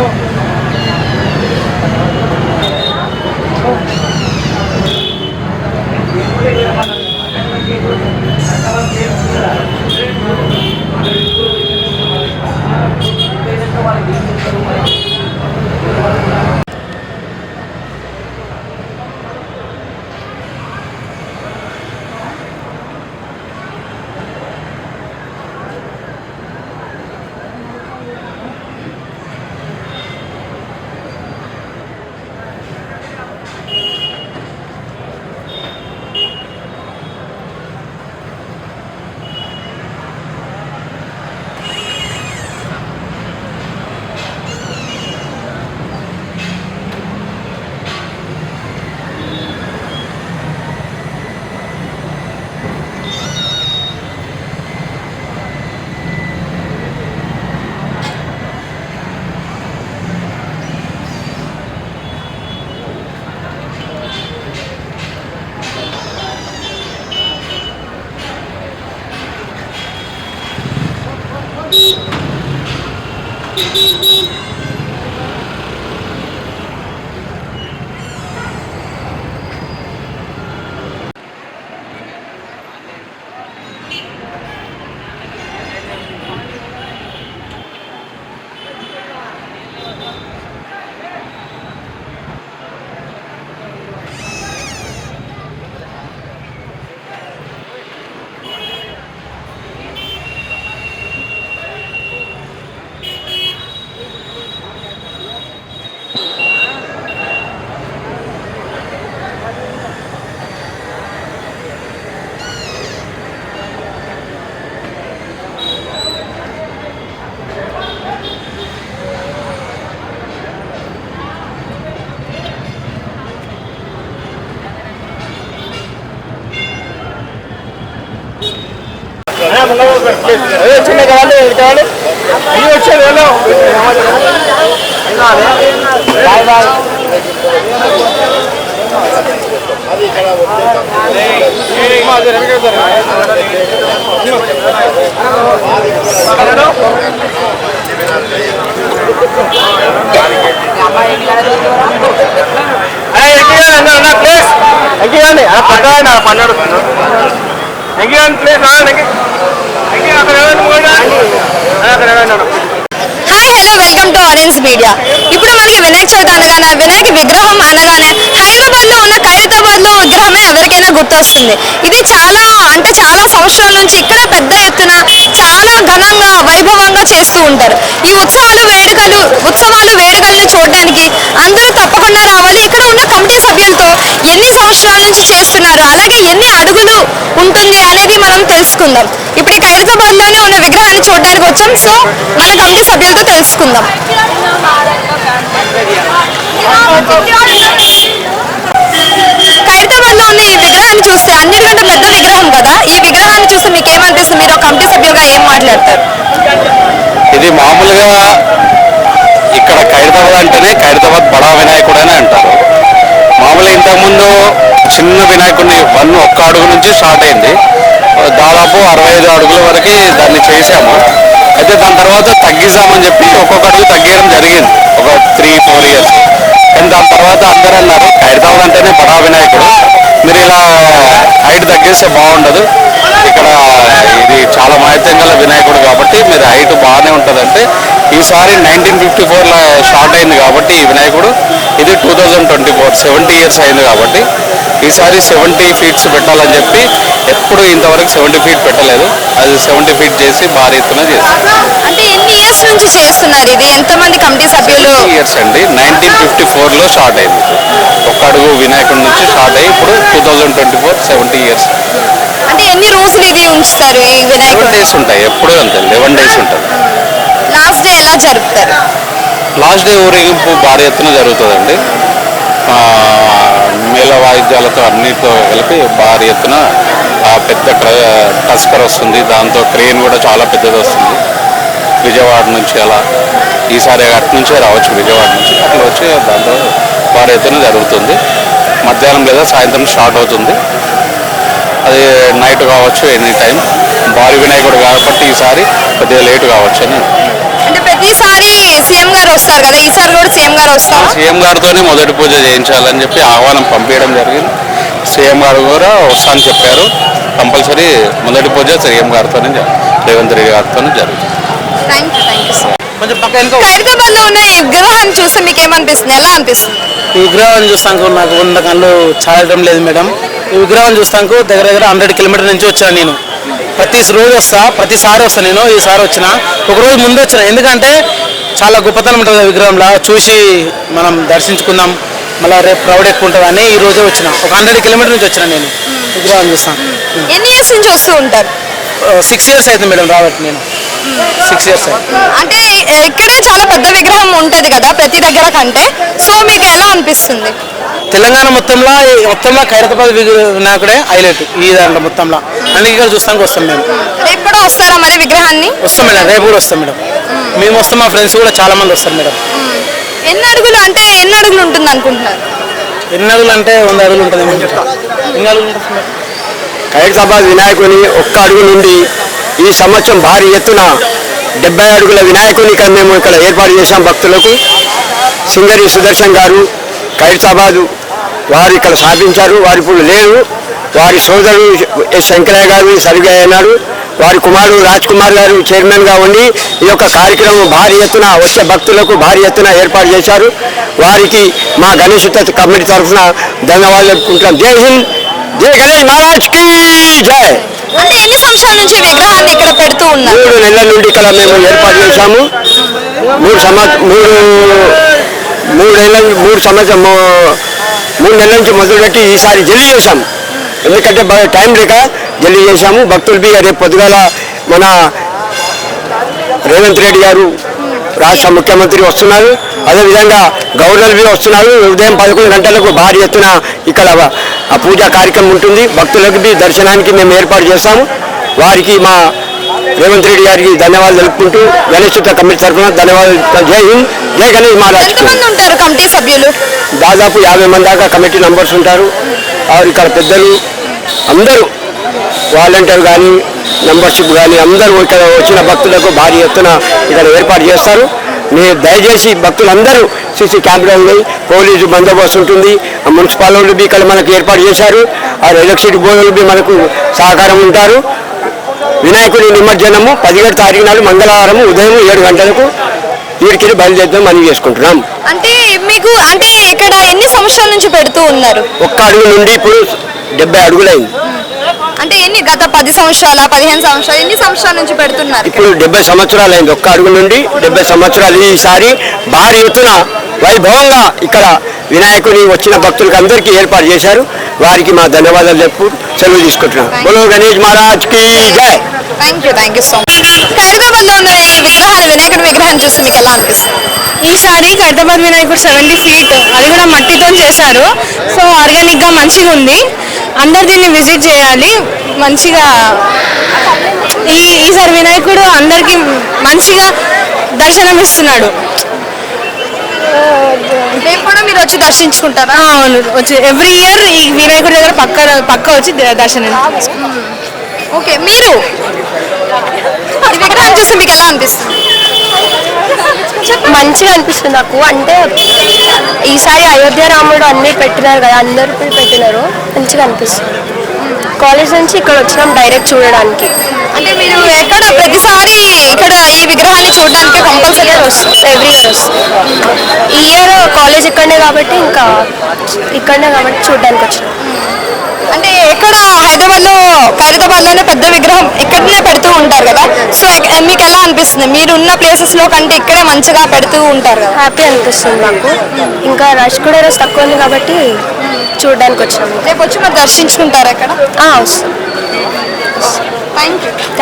Oh. చిన్న కావాలి ఏది కావాలి? ఇది వచ్చేది వెళ్ళు. Bye bye. ప్లేస్ ఎంకేయండి పక్క పన్నెండు. ప్లేస్ అక్కడ hi hello welcome to Orange Media ఇప్పుడు మనకి వినాయక చవితి అనగానే వినాయక విగ్రహం అనగానే హైదరాబాద్లో ఉన్న ఖైరతాబాద్లో విగ్రహమే ఎవరికైనా గుర్తొస్తుంది. ఇది చాలా అంటే చాలా సంవత్సరాల నుంచి ఇక్కడ పెద్ద ఎత్తున చాలా ఘనంగా వైభవంగా చేస్తూ ఉంటారు. ఈ ఉత్సవాలు వేడుకలు ఉత్సవాలు వేడుకలను చూడడానికి అందరూ తప్పకుండా రావాలి. ఇక్కడ ఉన్న కమిటీ సభ్యులతో ఎన్ని సంవత్సరాల నుంచి చేస్తున్నారు? అలాగే ఎన్ని అడుగులు ఉంటుంది అనేది మనం తెలుసుకుందాం. ఇప్పుడు ఈ ఖైరతాబాద్లోనే ఉన్న విగ్రహాన్ని చూడడానికి వచ్చాం. సో మన కమిటీ సభ్యులతో తెలుసుకుందాం. ఖైరతాబాద్లో ఉన్న ఈ విగ్రహాన్ని చూస్తే అన్నిటికంటే పెద్ద విగ్రహం కదా? ఈ విగ్రహాన్ని చూస్తే మీకు ఏమనిపిస్తుంది మీరు కమిటీ సభ్యులుగా ఏం మాట్లాడతారు? ఇది మామూలుగా ఇక్కడ ఖైరతాబాద్ అంటేనే ఖైరతాబాద్ బడా వినాయకుడు అని అంటారు. మామూలుగా ఇంతకుముందు వినాయకుడిని వన్ ఒక్క అడుగు నుంచి స్టార్ట్ అయింది. దాదాపు అరవై ఐదు అడుగుల వరకు దాన్ని చేశాము. అయితే దాని తర్వాత తగ్గిస్తామని చెప్పి ఒక్కొక్క అడుగు తగ్గించడం జరిగింది. ఒక త్రీ ఫోర్ ఇయర్స్. కానీ దాని తర్వాత అందరూ అన్నారు హైదరాబాద్ అంటేనే బడా వినాయకుడు. మీరు ఇలా హైట్ తగ్గిస్తే బాగుండదు. ఇక్కడ ఇది చాలా మహత్యం గల వినాయకుడు కాబట్టి మీరు హైట్ బాగానే ఉంటుందంటే ఈసారి నైన్టీన్ ఫిఫ్టీ ఫోర్లో స్టార్ట్ అయింది కాబట్టి ఈ వినాయకుడు. ఇది two thousand twenty four seventy years అయింది కాబట్టి ఈసారి సెవెంటీ ఫీట్స్ పెట్టాలని చెప్పి ఎప్పుడు ఇంతవరకు సెవెంటీ ఫీట్ పెట్టలేదు. అది సెవెంటీ ఫీట్ చేసి భారీ ఎత్తున చేశారు. అంటే ఎన్ని ఇయర్స్ నుంచి చేస్తున్నారు ఇది? ఎంతమంది కమిటీ సభ్యులు? ఇయర్స్ అండి. నైన్టీన్ ఫిఫ్టీ ఫోర్లో స్టార్ట్ అయింది. ఒక్క అడుగు వినాయకుడి నుంచి స్టార్ట్ అయ్యి ఇప్పుడు two thousand twenty four seventy years అంటే ఎన్ని రోజులు ఇది ఉంచుతారు ఈ వినాయకుడు? డేస్ ఉంటాయి. ఎప్పుడు అంతే. లెవెన్ డేస్ ఉంటుంది లాస్ట్ డే ఎలా జరుపుతారు? లాస్ట్ డే ఊరేగింపు భారీ ఎత్తున జరుగుతుందండి. మేళ వాయిద్యాలతో అన్నిటితో కలిపి భారీ ఎత్తున పెద్ద టస్కర్ వస్తుంది. దాంతో క్రెయిన్ కూడా చాలా పెద్దది వస్తుంది. విజయవాడ నుంచి అలా ఈసారి అటు నుంచే రావచ్చు విజయవాడ నుంచి. అట్లా వచ్చి దాంతో భారీ ఎత్తున జరుగుతుంది. మధ్యాహ్నం లేదా సాయంత్రం స్టార్ట్ అవుతుంది. అది నైట్ కావచ్చు ఎనీ టైం భారీ వినాయకుడు కాబట్టి ఈసారి కొద్దిగా లేట్ కావచ్చు అని. అంటే ప్రతిసారి సీఎం గారు వస్తారు కదా ఈసారి కూడా సీఎం గారు వస్తారా? సీఎం గారితోనే మొదటి పూజ చేయించాలని చెప్పి ఆహ్వానం పంపించడం జరిగింది. సీఎం గారు కూడా వస్తా అని చెప్పారు. కంపల్సరీ మొదటి పూజ సీఎం గారితోనే రేవంత్ రెడ్డి గారితోనే జరుగుతుంది. థ్యాంక్ యూ థ్యాంక్ యూ సార్లో ఉన్న విగ్రహాన్ని చూస్తే మీకు ఏమనిపిస్తుంది ఎలా అనిపిస్తుంది? ఈ విగ్రహం చూస్తాకు నాకు వంద కళ్ళు చాలడం లేదు మేడం. ఈ విగ్రహం చూస్తాకు దగ్గర దగ్గర హండ్రెడ్ కిలోమీటర్ నుంచి వచ్చాను నేను. ప్రతి రోజు వస్తా ప్రతిసారి వస్తా నేను ఈసారి వచ్చిన. ఒక రోజు ముందు వచ్చిన. ఎందుకంటే చాలా గొప్పతనం ఉంటుంది విగ్రహంలో. చూసి మనం దర్శించుకుందాం. మళ్ళీ రేపు క్రౌడ్ ఎక్కువ ఉంటుంది అని ఈ రోజే వచ్చిన. ఒక హండ్రెడ్ కిలోమీటర్ నుంచి వచ్చిన నేను. విగ్రహం చూస్తాను ఎన్ని ఇయర్స్ నుంచి వస్తూ ఉంటారు? సిక్స్ ఇయర్స్ అవుతుంది మేడం రాబట్టి నేను. సిక్స్ ఇయర్స్ అయింది. అంటే ఇక్కడే చాలా పెద్ద విగ్రహం ఉంటది కదా ప్రతి దగ్గర కంటే. సో మీకు ఎలా అనిపిస్తుంది? తెలంగాణ మొత్తంలో ఈ మొత్తంలో ఖైరతాబాద్ విగ్ర- వినాయకుడే హైలైట్ ఈ దాంట్లో మొత్తంలో. అందుకే ఇక్కడ చూస్తానికి వస్తాం మేము. రేపు కూడా వస్తారా మరి విగ్రహాన్ని? వస్తాం మేడం రేపు కూడా వస్తాం మేడం. మేము వస్తాం మా ఫ్రెండ్స్ కూడా చాలా మంది వస్తారు మేడం. ఎన్ని అడుగులు అంటే ఎన్ని అడుగులు ఉంటుంది అనుకుంటున్నారు? ఎన్ని అడుగులు అంటే వంద అడుగులు ఉంటుంది. ఎన్ని అడుగులు ఉంటుంది? ఖైరతాబాద్ వినాయకుని ఒక్క అడుగు నుండి ఈ సంవత్సరం భారీ ఎత్తున డెబ్బై అడుగుల వినాయకుని ఇక్కడ మేము ఇక్కడ ఏర్పాటు చేశాం భక్తులకు. సింగరి సుదర్శన్ గారు ఖైరతాబాదు వారు ఇక్కడ స్థాపించారు. వారు ఇప్పుడు లేరు. వారి సోదరుడు ఎస్ శంకరయ్య గారు సరిగా అయినారు వారి కుమారుడు రాజ్ కుమార్ గారు చైర్మన్గా ఉండి ఈ యొక్క కార్యక్రమం భారీ ఎత్తున వచ్చే భక్తులకు భారీ ఎత్తున ఏర్పాటు చేశారు. వారికి మా గణేష్ కమిటీ తరఫున ధన్యవాదాలు చెప్పుకుంటున్నాం. జై హింద్. జై గణేష్ మహారాజ్కి జై. అంటే ఎన్ని సంవత్సరాల నుంచి ఈ విగ్రహాన్ని ఇక్కడ పెడుతూ ఉన్నారు మూడు నెలల నుండి ఇక్కడ మేము ఏర్పాటు చేశాము. మూడు సంవత్సరం మూడు మూడేళ్ళ మూడు సంవత్సరం మూడు నెలల నుంచి మొదలుపెట్టి ఈసారి జల్దీ చేశాము. ఎందుకంటే బాగా టైం లేక జల్దీ చేశాము. భక్తులు బి రేపు పొద్దుగాల మన రేవంత్ రెడ్డి గారు రాష్ట్ర ముఖ్యమంత్రి వస్తున్నారు. అదేవిధంగా గవర్నర్ బి వస్తున్నారు. ఉదయం పదకొండు గంటలకు భారీ ఎత్తున ఇక్కడ ఆ పూజా కార్యక్రమం ఉంటుంది. భక్తులకు దర్శనానికి మేము ఏర్పాటు చేస్తాము వారికి మా రేవంత్ రెడ్డి గారికి ధన్యవాదాలు తెలుపుకుంటూ గణేష్ చిత్ర కమిటీ తరఫున ధన్యవాదాలు జై హింద్ జై గణేష్ మహారాజ్ ఉంటారు కమిటీ సభ్యులు? దాదాపు యాభై మంది దాకా కమిటీ మెంబర్స్ ఉంటారు. ఇక్కడ పెద్దలు అందరూ వాలంటీర్ కానీ మెంబర్షిప్ కానీ అందరూ ఇక్కడ వచ్చిన భక్తులకు భారీ ఎత్తున ఇక్కడ ఏర్పాటు చేస్తారు. మీరు దయచేసి భక్తులందరూ సీసీ కెమెరాలు ఉన్నాయి పోలీసు బందోబస్తు ఉంటుంది. ఆ మున్సిపల్ వాళ్ళు బి ఇక్కడ మనకు ఏర్పాటు చేశారు. ఆ ఎలక్ట్రిసిటీ బోర్డులు బి మనకు సహకారం ఉంటారు. వినాయకుడి నిమజ్జనము పదిహేడు తారీఖు నాడు మంగళవారం ఉదయం ఏడు గంటలకు వీడికి బయలుదేరుతాం మనం చేసుకుంటున్నాం. అంటే మీకు అంటే ఇక్కడ ఎన్ని సంవత్సరాల నుంచి పెడుతూ ఉన్నారు? ఒక్క అడుగు నుండి ఇప్పుడు డెబ్బై అడుగులైంది. అంటే ఎన్ని గత పది సంవత్సరాల పదిహేను సంవత్సరాలు ఎన్ని సంవత్సరాల నుంచి పెడుతున్నారు ఇప్పుడు డెబ్బై సంవత్సరాలు అయింది ఒక్క అడుగు నుండి డెబ్బై సంవత్సరాలు. ఈసారి భారీ ఎత్తున వైభవంగా ఇక్కడ వినాయకుని వచ్చిన భక్తులకు అందరికీ ఏర్పాటు చేశారు. వారికి మా ధన్యవాదాలు చెప్పు సెలవు తీసుకుంటున్నాం. బోలో గణేష్ మహారాజ్కి జై. Thank you thank you so much ఖైరదాబాద్లో ఉన్న ఈ విగ్రహాలు వినాయకుడి విగ్రహం చూస్తే మీకు ఎలా అనిపిస్తుంది? ఈసారి ఖైరతాబాద్ వినాయకుడు సెవెంటీ ఫీట్ అది కూడా మట్టితో చేశారు. సో ఆర్గానిక్గా మంచిగా ఉంది. అందరు దీన్ని విజిట్ చేయాలి. మంచిగా ఈ ఈసారి వినాయకుడు అందరికి మంచిగా దర్శనం ఇస్తున్నాడు వచ్చి దర్శించుకుంటారా? అవును. వచ్చి ఎవ్రీ ఇయర్ ఈ వినాయకుడి దగ్గర పక్క పక్క వచ్చి ద- దర్శనం. ఓకే మీరు? ఈ విగ్రహం చూస్తే మీకు ఎలా అనిపిస్తుంది? మంచిగా అనిపిస్తుంది నాకు. అంటే ఈసారి అయోధ్య రాముడు అన్ని పెట్టినారు కదా అందరూ పెట్టినారు. మంచిగా అనిపిస్తుంది. కాలేజ్ నుంచి ఇక్కడ వచ్చినాం డైరెక్ట్ చూడడానికి. అంటే మీరు ఎక్కడ ప్రతిసారి ఇక్కడ ఈ విగ్రహాన్ని చూడడానికి కంపల్సరీ వస్తారు ఎవ్రీ ఇయర్ వస్తుంది ఈ ఇయర్ కాలేజ్ ఇక్కడనే కాబట్టి ఇంకా ఇక్కడనే కాబట్టి చూడడానికి వచ్చినాం. అంటే ఎక్కడ హైదరాబాద్లో లోనే పెద్ద విగ్రహం ఇక్కడనే పెడుతూ ఉంటారు కదా? సో మీకు ఎలా అనిపిస్తుంది? మీరు ఉన్న ప్లేసెస్లో కంటే ఇక్కడే మంచిగా పెడుతూ ఉంటారు కదా? హ్యాపీ అనిపిస్తుంది నాకు ఇంకా రష్ కూడా ఈరోజు తక్కువ ఉంది కాబట్టి చూడడానికి వచ్చినాము రేపు వచ్చి మరి దర్శించుకుంటారు ఎక్కడ ఆ, వస్తాం థ్యాంక్ యూ థ్యాంక్